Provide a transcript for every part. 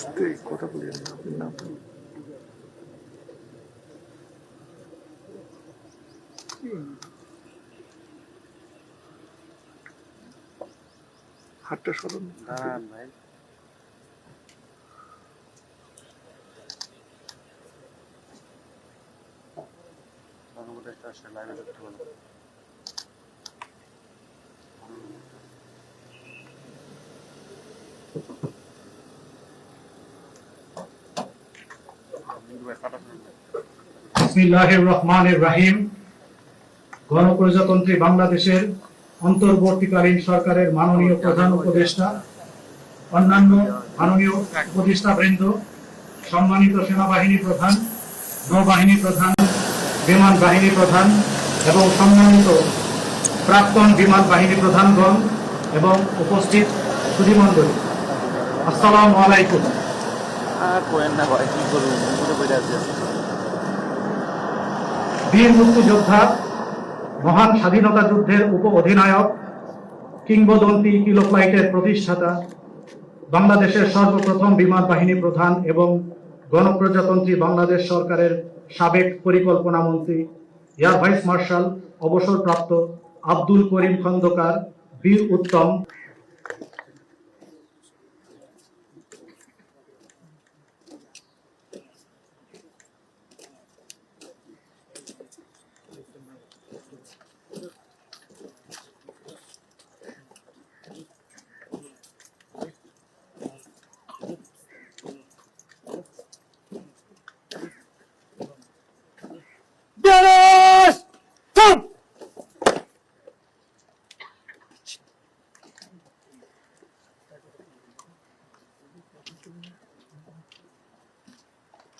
আস্তে কথা বলিয়েন না আপনি না হাতটা সরুন। দাঁড়ান ভাই। উপদেষ্টা আসে লাইভে দেখতে বলো গণপ্রজাতন্ত্রী বাংলাদেশের অন্তর্বর্তীকালীন সরকারের মাননীয় প্রধান উপদেষ্টা, অন্যান্য মাননীয় উপদেষ্টা বৃন্দ সম্মানিত সেনাবাহিনী প্রধান, নৌবাহিনী প্রধান, বিমান বাহিনী প্রধান এবং সম্মানিত প্রাক্তন বিমান বাহিনী প্রধানগণ এবং উপস্থিত সুধীমণ্ডলী। আসসালামু আলাইকুম। আর কোয়েন না ভাই, কি করব মুখে পড়ে আছে। বীর মুক্তিযোদ্ধা, মহান স্বাধীনতা যুদ্ধের উপ অধিনায়ক কিংবদন্তি প্রতিষ্ঠাতা, বাংলাদেশের সর্বপ্রথম বিমান বাহিনী প্রধান এবং গণপ্রজাতন্ত্রী বাংলাদেশ সরকারের সাবেক পরিকল্পনা মন্ত্রী, এয়ার ভাইস মার্শাল, অবসরপ্রাপ্ত আব্দুল করিম খন্দকার, বীর উত্তম।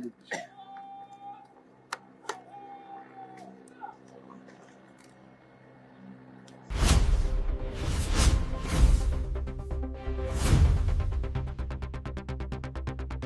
会就不行。